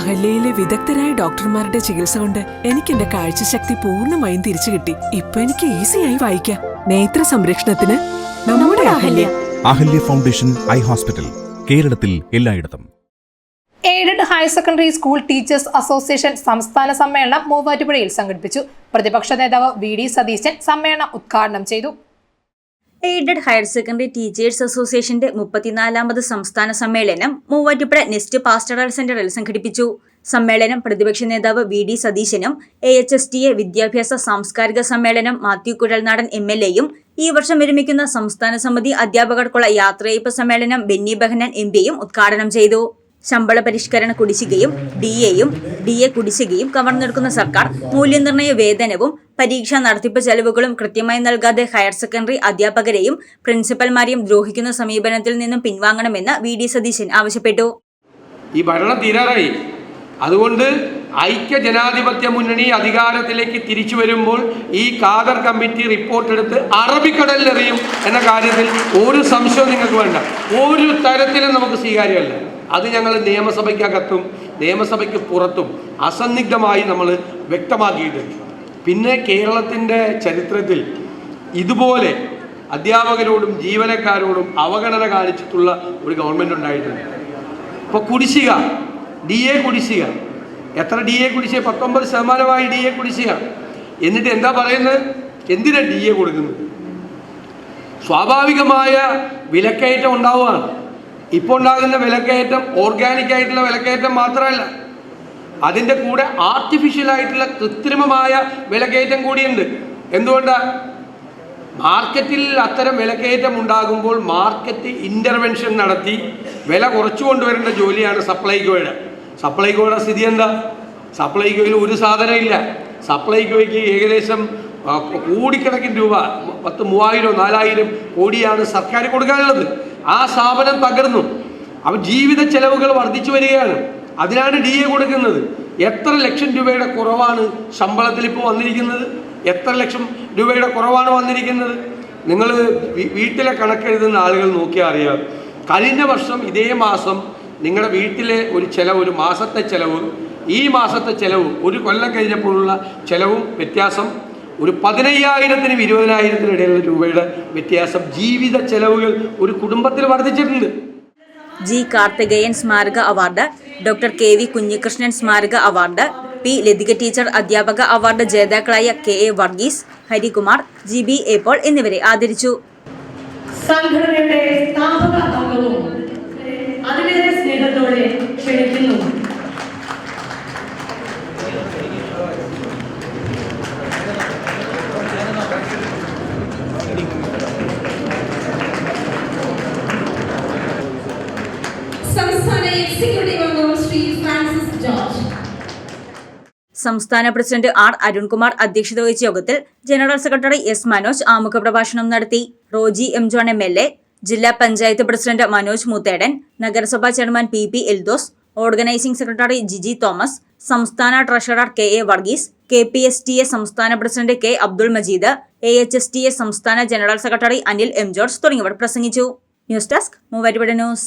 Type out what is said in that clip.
അഹല്യയിലെ വിദഗ്ധരായ ഡോക്ടർമാരുടെ ചികിത്സ കൊണ്ട് എനിക്ക് എന്റെ കാഴ്ചശക്തി പൂർണമായും തിരിച്ചു കിട്ടി. ഇപ്പൊ എനിക്ക് ഈസിയായി വായിക്കാം. നേത്ര സംരക്ഷണത്തിന് നമ്മുടെ Ahalya. Ahalya foundation eye hospital കേരളത്തിൽ എല്ലായിടത്തും. Aided higher secondary school teachers association സംസ്ഥാന സമ്മേളനം മൂവാറ്റുപുഴയിൽ സംഘടിപ്പിച്ചു. പ്രതിപക്ഷ നേതാവ് വി ഡി സതീശൻ സമ്മേളനം ഉദ്ഘാടനം ചെയ്തു. എയ്ഡഡ് ഹയർ സെക്കൻഡറി ടീച്ചേഴ്സ് അസോസിയേഷന്റെ മുപ്പത്തിനാലാമത് സംസ്ഥാന സമ്മേളനം മൂവാറ്റുപുഴ നെസ്റ്റ് പാസ്റ്ററൽ സെന്ററിൽ സംഘടിപ്പിച്ചു. സമ്മേളനം പ്രതിപക്ഷ നേതാവ് വി ഡി സതീശനും A H S T A വിദ്യാഭ്യാസ സാംസ്കാരിക സമ്മേളനം മാത്യു കുഴൽനാടൻ എം എൽ എയും ഈ വർഷം വിരമിക്കുന്ന സംസ്ഥാന സമിതി അധ്യാപകർക്കുള്ള യാത്രയയപ്പ് സമ്മേളനം ബെന്നി ബഹനൻ എം പിയും ഉദ്ഘാടനം ചെയ്തു. ശമ്പള പരിഷ്കരണ കുടിശ്ശികയും ഡി എയും ഡി എ കുടിശ്ശികയും കവർന്നെടുക്കുന്ന സർക്കാർ മൂല്യനിർണയ വേതനവും പരീക്ഷാ നടത്തിപ്പ് ചെലവുകളും കൃത്യമായി നൽകാതെ ഹയർ സെക്കൻഡറി അധ്യാപകരെയും പ്രിൻസിപ്പൽമാരെയും ദ്രോഹിക്കുന്ന സമീപനത്തിൽ നിന്നും പിൻവാങ്ങണമെന്ന് വി ഡി സതീശൻ ആവശ്യപ്പെട്ടു. ഈ ഭരണം തീരാറായി. അതുകൊണ്ട് ഐക്യ ജനാധിപത്യ മുന്നണി അധികാരത്തിലേക്ക് തിരിച്ചു വരുമ്പോൾ ഈ കാദർ കമ്മിറ്റി റിപ്പോർട്ട് എടുത്ത് അറബിക്കടലിലെറിയും എന്ന കാര്യത്തിൽ ഒരു സംശയവും നിങ്ങൾക്ക് വേണ്ട. ഒരു തരത്തിലും നമുക്ക് സ്വീകാര്യമല്ല. അത് ഞങ്ങൾ നിയമസഭയ്ക്കകത്തും നിയമസഭയ്ക്ക് പുറത്തും അസന്നിഗ്ധമായി നമ്മൾ വ്യക്തമാക്കിയിട്ടുണ്ട്. പിന്നെ കേരളത്തിന്റെ ചരിത്രത്തിൽ ഇതുപോലെ അധ്യാപകരോടും ജീവനക്കാരോടും അവഗണന കാണിച്ചിട്ടുള്ള ഒരു ഗവൺമെന്റ് ഉണ്ടായിട്ടുണ്ട്. ഇപ്പോൾ കുടിശ്ശിക ഡി എ കുടിശ്ശിക. എത്ര ഡി എ കുടിശ്ശിക? പത്തൊമ്പത് ശതമാനമായി ഡി എ കുടിശ്ശിക. എന്നിട്ട് എന്താ പറയുന്നത്? എന്തിനാ ഡി എ കൊടുക്കുന്നത്? സ്വാഭാവികമായ വിലക്കയറ്റം ഉണ്ടാവുകയാണ്. ഇപ്പോൾ ഉണ്ടാകുന്ന വിലക്കയറ്റം ഓർഗാനിക് ആയിട്ടുള്ള വിലക്കയറ്റം മാത്രമല്ല. അതിന്റെ കൂടെ ആർട്ടിഫിഷ്യൽ ആയിട്ടുള്ള കൃത്രിമമായ വിലക്കയറ്റം കൂടിയുണ്ട്. എന്തുകൊണ്ടാണ് മാർക്കറ്റിൽ അത്തരം വിലക്കയറ്റം ഉണ്ടാകുമ്പോൾ മാർക്കറ്റ് ഇന്റർവെൻഷൻ നടത്തി വില കുറച്ചു കൊണ്ടുവരേണ്ട ജോലിയാണ് സപ്ലൈകോയുടെ സപ്ലൈകോയുടെ സ്ഥിതി എന്താ? സപ്ലൈകോയിൽ ഒരു സാധനം ഇല്ല. സപ്ലൈകോയ്ക്ക് ഏകദേശം കോടിക്കണക്കിന് രൂപ പത്ത് മൂവായിരം നാലായിരം കോടിയാണ് സർക്കാർ കൊടുക്കാനുള്ളത്. ആ സ്ഥാപനം തകർന്നു. അപ്പം ജീവിത ചെലവുകൾ വർദ്ധിച്ചു വരികയാണ്. അതിനാണ് ഡി എ കൊടുക്കുന്നത്. എത്ര ലക്ഷം രൂപയുടെ കുറവാണ് ശമ്പളത്തിൽ ഇപ്പോൾ വന്നിരിക്കുന്നത്? എത്ര ലക്ഷം രൂപയുടെ കുറവാണ് വന്നിരിക്കുന്നത്? നിങ്ങൾ വീട്ടിലെ കണക്കെഴുതുന്ന ആളുകൾ നോക്കിയാൽ അറിയാം. കഴിഞ്ഞ വർഷം ഇതേ മാസം നിങ്ങളുടെ വീട്ടിലെ ഒരു ചെലവ് ഒരു മാസത്തെ ചെലവ് ഈ മാസത്തെ ചെലവ് ഒരു കൊല്ലം കഴിഞ്ഞപ്പോഴുള്ള ചെലവും വ്യത്യാസം ഒരു പതിനയ്യായിരത്തിനും ഇരുപതിനായിരത്തിനും ഇടയിലുള്ള രൂപയുടെ വ്യത്യാസം ജീവിത ചെലവുകൾ ഒരു കുടുംബത്തിൽ വർദ്ധിച്ചിട്ടുണ്ട്. ജി കാർത്തികേയൻ സ്മാരക award doctor K V Kunhikrishnan സ്മാരക അവാർഡ് പി ലതിക ടീച്ചർ അധ്യാപക അവാർഡ് ജേതാക്കളായ K A Varghese Harikumar G B A Paul എന്നിവരെ ആദരിച്ചു. സംഘടനയുടെ സ്ഥാപക അംഗവും അതിലേറെ സ്നേഹത്തോടെ ക്ഷണിക്കുന്നു. സംസ്ഥാന പ്രസിഡന്റ് ആർ അരുൺകുമാർ അധ്യക്ഷത വഹിച്ച യോഗത്തിൽ ജനറൽ സെക്രട്ടറി എസ് മനോജ് ആമുഖ പ്രഭാഷണം നടത്തി. Roji M John M L A ജില്ലാ പഞ്ചായത്ത് പ്രസിഡന്റ് മനോജ് മുത്തേടൻ നഗരസഭാ chairman P P Eldhose organising secretary Jiji Thomas സംസ്ഥാന treasurer K A Varghese K P S T A സംസ്ഥാന president K Abdul Majeed A H S T A സംസ്ഥാന general secretary Anil M George തുടങ്ങിയവർ പ്രസംഗിച്ചു. News desk Muvattupuzha news.